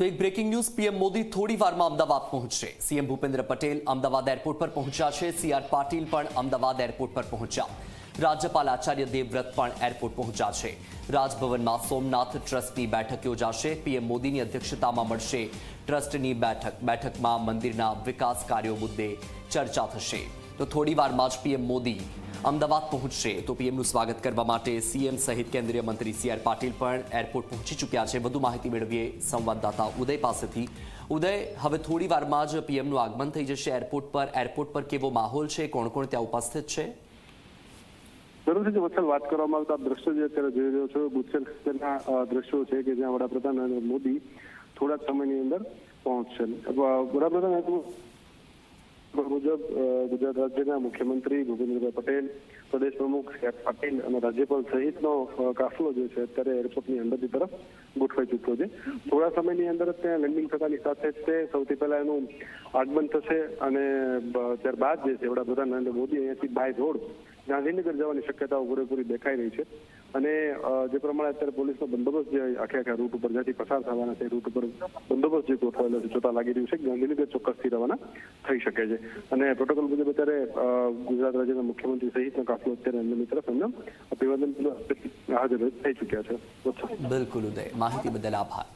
તો એક breaking news PM Modi થોડી વારમાં અમદાવાદ પહોંચશે. સીએમ ભૂપેન્દ્ર પટેલ અમદાવાદ એરપોર્ટ પર પહોંચ્યા છે. સીઆર પાટીલ પણ અમદાવાદ એરપોર્ટ પર પહોંચ્યા. રાજ્યપાલ આચાર્ય દેવવ્રત પણ એરપોર્ટ પહોંચ્યા છે. રાજભવનમાં સોમનાથ ટ્રસ્ટની બેઠક યોજાશે. પીએમ મોદીની અધ્યક્ષતામાં મળશે. ટ્રસ્ટની બેઠક, બેઠકમાં મંદિરના વિકાસ કાર્યો મુદ્દે ચર્ચા થશે. તો થોડી વારમાં જ પીએમ મોદી અમદાવાદ પહોંચશે તો પીએમનું સ્વાગત કરવા માટે સીએમ સહિત કેન્દ્રીય મંત્રી સી આર પાટીલ પણ એરપોર્ટ પહોંચી ચૂક્યા છે. વધુ માહિતી મેળવીએ સંવાદદાતા ઉદય પાસેથી. ઉદય, હવે થોડી વારમાં જ પીએમનું આગમન થઈ જશે એરપોર્ટ પર. એરપોર્ટ પર કેવો માહોલ છે? કોણ કોણ ત્યાં ઉપસ્થિત છે? જરૂરથી વત્સલ વાત કરવામાં આવતા દ્રશ્યો જે અત્યારે જોઈ રહ્યો છો ગુજસેલ ખાતેના દ્રશ્યો છે કે જ્યાં વડાપ્રધાન નરેન્દ્ર મોદી થોડા સમયની અંદર પહોંચશે. વડાપ્રધાન મુજબ ગુજરાત રાજ્યના મુખ્યમંત્રી ભૂપેન્દ્રભાઈ પટેલ, પ્રદેશ પ્રમુખ પાટીલ અને રાજ્યપાલ સહિતનો કાફલો જે છે અત્યારે એરપોર્ટની અંદરની તરફ ગોઠવાઈ ચૂક્યો છે. થોડા સમયની અંદર ત્યાં લેન્ડિંગ થતાની સાથે જ તે સૌથી પહેલા એનું આગમન થશે અને ત્યારબાદ જે છે વડાપ્રધાન નરેન્દ્ર મોદી અહીંયાથી બાય રોડ ગાંધીનગર જવાની શક્યતાઓ પૂરેપૂરી દેખાઈ રહી છે. અને જે પ્રમાણે અત્યારે પોલીસનો બંદોબસ્ત જે આખે આખા રૂટ ઉપર જ્યાંથી પસાર થવાના છે રૂટ ઉપર બંદોબસ્ત જે ગોઠવાયેલો છે, જોતા લાગી રહ્યું છે ગાંધીનગર ચોક્કસથી રવાના થઈ શકે છે. અને પ્રોટોકોલ મુજબ અત્યારે ગુજરાત રાજ્યના મુખ્યમંત્રી સહિતનો કાફલો અત્યારે અંદરની તરફ એમને અભિવાદન હાજર થઈ ચૂક્યા છે. બિલકુલ ઉદય. માહિતી બદલ આભાર.